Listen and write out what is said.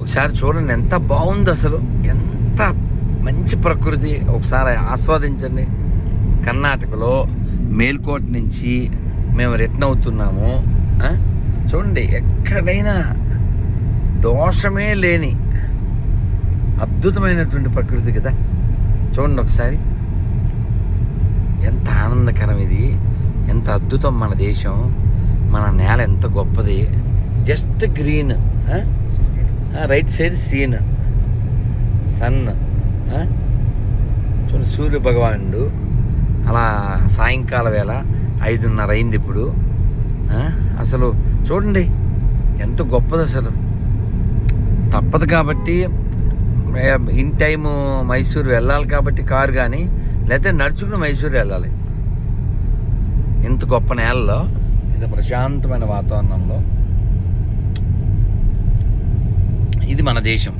ఒకసారి చూడండి ఎంత బాగుంది అసలు. ఎంత మంచి ప్రకృతి. ఒకసారి ఆస్వాదించండి. కర్ణాటకలో మేల్కోట్ నుంచి మేము రిటర్న్ అవుతున్నాము. చూడండి ఎక్కడైనా దోషమే లేని అద్భుతమైనటువంటి ప్రకృతి కదా. చూడండి ఒకసారి. ఎంత ఆనందకరం ఇది. ఎంత అద్భుతం మన దేశం. మన నేల ఎంత గొప్పది. Just green right side scene. Sun చూడండి సూర్య భగవానుడు అలా సాయంకాల వేళ ఐదున్నర అయింది ఇప్పుడు. అసలు చూడండి ఎంత గొప్పది అసలు. తప్పదు కాబట్టి ఇన్ టైము మైసూరు వెళ్ళాలి కాబట్టి కారు కానీ లేకపోతే నడుచుకుని మైసూరు వెళ్ళాలి. ఇంత గొప్ప నేలలో ఇంత ప్రశాంతమైన వాతావరణంలో ఇది మన దేశం.